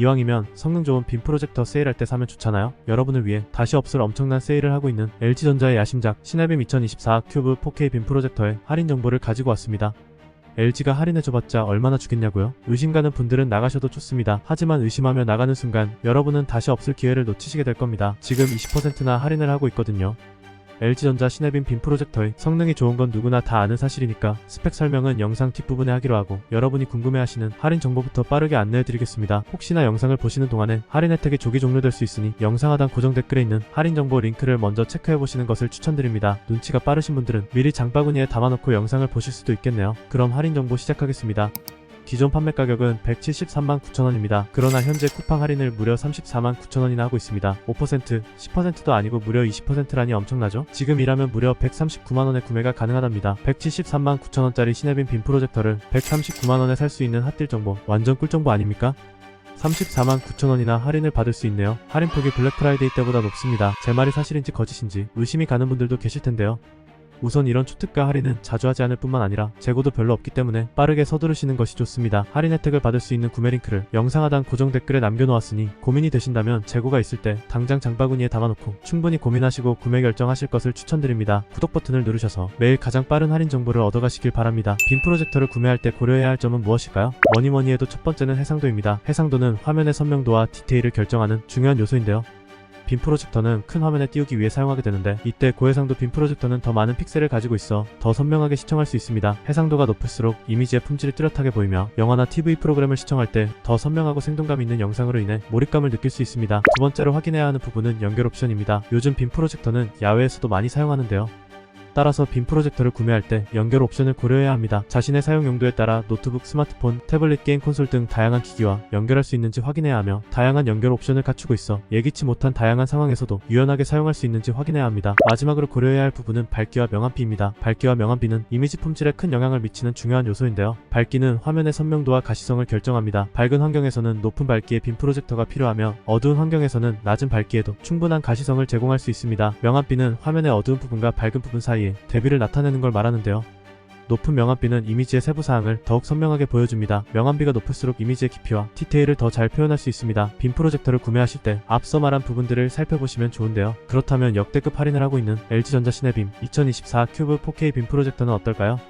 이왕이면 성능 좋은 빔 프로젝터 세일할 때 사면 좋잖아요. 여러분을 위해 다시 없을 엄청난 세일을 하고 있는 LG전자의 야심작 시네빔 2024 큐브 4K 빔 프로젝터의 할인 정보를 가지고 왔습니다. LG가 할인해줘봤자 얼마나 주겠냐고요? 의심 가는 분들은 나가셔도 좋습니다. 하지만 의심하며 나가는 순간 여러분은 다시 없을 기회를 놓치시게 될 겁니다. 지금 20%나 할인을 하고 있거든요. LG전자 시네빔 빔 프로젝터의 성능이 좋은 건 누구나 다 아는 사실이니까 스펙 설명은 영상 뒷부분에 하기로 하고 여러분이 궁금해하시는 할인 정보부터 빠르게 안내해드리겠습니다. 혹시나 영상을 보시는 동안에 할인 혜택이 조기 종료될 수 있으니 영상 하단 고정 댓글에 있는 할인 정보 링크를 먼저 체크해보시는 것을 추천드립니다. 눈치가 빠르신 분들은 미리 장바구니에 담아놓고 영상을 보실 수도 있겠네요. 그럼 할인 정보 시작하겠습니다. 기존 판매 가격은 173만 9천원입니다. 그러나 현재 쿠팡 할인을 무려 34만 9천원이나 하고 있습니다. 5%, 10%도 아니고 무려 20%라니 엄청나죠? 지금 일하면 무려 139만원에 구매가 가능하답니다. 173만 9천원짜리 시네빔 빔 프로젝터를 139만원에 살 수 있는 핫딜 정보, 완전 꿀 정보 아닙니까? 34만 9천원이나 할인을 받을 수 있네요. 할인폭이 블랙 프라이데이 때보다 높습니다. 제 말이 사실인지 거짓인지 의심이 가는 분들도 계실 텐데요. 우선 이런 초특가 할인은 자주 하지 않을 뿐만 아니라 재고도 별로 없기 때문에 빠르게 서두르시는 것이 좋습니다. 할인 혜택을 받을 수 있는 구매 링크를 영상 하단 고정 댓글에 남겨놓았으니 고민이 되신다면 재고가 있을 때 당장 장바구니에 담아놓고 충분히 고민하시고 구매 결정하실 것을 추천드립니다. 구독 버튼을 누르셔서 매일 가장 빠른 할인 정보를 얻어가시길 바랍니다. 빔 프로젝터를 구매할 때 고려해야 할 점은 무엇일까요? 뭐니뭐니 해도 첫 번째는 해상도입니다. 해상도는 화면의 선명도와 디테일을 결정하는 중요한 요소인데요. 빔 프로젝터는 큰 화면에 띄우기 위해 사용하게 되는데 이때 고해상도 빔 프로젝터는 더 많은 픽셀을 가지고 있어 더 선명하게 시청할 수 있습니다. 해상도가 높을수록 이미지의 품질이 뚜렷하게 보이며 영화나 TV 프로그램을 시청할 때 더 선명하고 생동감 있는 영상으로 인해 몰입감을 느낄 수 있습니다. 두 번째로 확인해야 하는 부분은 연결 옵션입니다. 요즘 빔 프로젝터는 야외에서도 많이 사용하는데요. 따라서 빔 프로젝터를 구매할 때 연결 옵션을 고려해야 합니다. 자신의 사용 용도에 따라 노트북, 스마트폰, 태블릿, 게임 콘솔 등 다양한 기기와 연결할 수 있는지 확인해야 하며 다양한 연결 옵션을 갖추고 있어 예기치 못한 다양한 상황에서도 유연하게 사용할 수 있는지 확인해야 합니다. 마지막으로 고려해야 할 부분은 밝기와 명암비입니다. 밝기와 명암비는 이미지 품질에 큰 영향을 미치는 중요한 요소인데요. 밝기는 화면의 선명도와 가시성을 결정합니다. 밝은 환경에서는 높은 밝기의 빔 프로젝터가 필요하며 어두운 환경에서는 낮은 밝기에도 충분한 가시성을 제공할 수 있습니다. 명암비는 화면의 어두운 부분과 밝은 부분 사이 에 대비를 나타내는 걸 말하는데요. 높은 명암비는 이미지의 세부 사항을 더욱 선명하게 보여줍니다. 명암비가 높을수록 이미지의 깊이와 디테일을 더 잘 표현할 수 있습니다. 빔 프로젝터를 구매하실 때 앞서 말한 부분들을 살펴보시면 좋은데요. 그렇다면 역대급 할인을 하고 있는 LG전자 시네빔 2024 큐브 4K 빔 프로젝터는 어떨까요?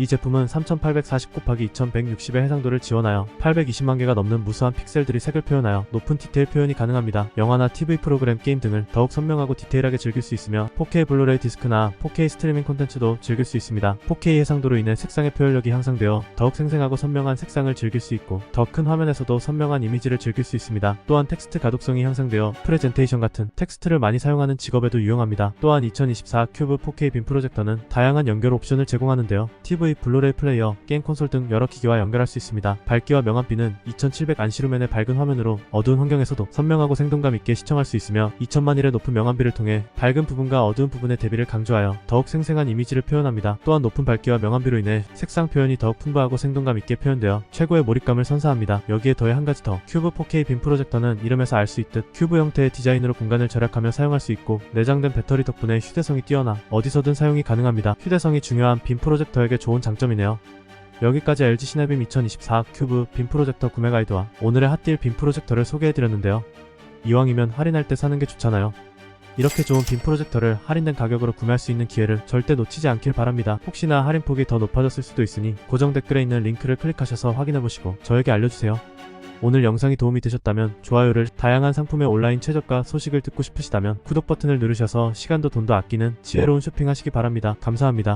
이 제품은 3840 곱하기 2160의 해상도를 지원하여 820만 개가 넘는 무수한 픽셀들이 색을 표현하여 높은 디테일 표현이 가능합니다. 영화나 TV 프로그램 게임 등을 더욱 선명하고 디테일하게 즐길 수 있으며 4K 블루레이 디스크나 4K 스트리밍 콘텐츠도 즐길 수 있습니다. 4K 해상도로 인해 색상의 표현력이 향상되어 더욱 생생하고 선명한 색상을 즐길 수 있고 더 큰 화면에서도 선명한 이미지를 즐길 수 있습니다. 또한 텍스트 가독성이 향상되어 프레젠테이션 같은 텍스트를 많이 사용하는 직업에도 유용합니다. 또한 2024 큐브 4K 빔 프로젝터는 다양한 연결 옵션을 제공하는데요. TV, 블루레이 플레이어, 게임 콘솔 등 여러 기기와 연결할 수 있습니다. 밝기와 명암비는 2700 안시루멘의 밝은 화면으로 어두운 환경에서도 선명하고 생동감 있게 시청할 수 있으며 2000만일의 높은 명암비를 통해 밝은 부분과 어두운 부분의 대비를 강조하여 더욱 생생한 이미지를 표현합니다. 또한 높은 밝기와 명암비로 인해 색상 표현이 더욱 풍부하고 생동감 있게 표현되어 최고의 몰입감을 선사합니다. 여기에 더해 한 가지 더 큐브 4K 빔 프로젝터는 이름에서 알 수 있듯 큐브 형태의 디자인으로 공간을 절약하며 사용할 수 있고 내장된 배터리 덕분에 휴대성이 뛰어나 어디서든 사용이 가능합니다. 휴대성이 중요한 빔 프로젝터에게 좋은 장점이네요. 여기까지 LG 시네빔 2024 큐브 빔 프로젝터 구매 가이드와 오늘의 핫딜 빔 프로젝터를 소개해드렸는데요. 이왕이면 할인할 때 사는 게 좋잖아요. 이렇게 좋은 빔 프로젝터를 할인된 가격으로 구매할 수 있는 기회를 절대 놓치지 않길 바랍니다. 혹시나 할인폭이 더 높아졌을 수도 있으니 고정 댓글에 있는 링크를 클릭하셔서 확인해보시고 저에게 알려주세요. 오늘 영상이 도움이 되셨다면 좋아요를 다양한 상품의 온라인 최저가 소식을 듣고 싶으시다면 구독 버튼을 누르셔서 시간도 돈도 아끼는 지혜로운 쇼핑하시기 바랍니다. 감사합니다.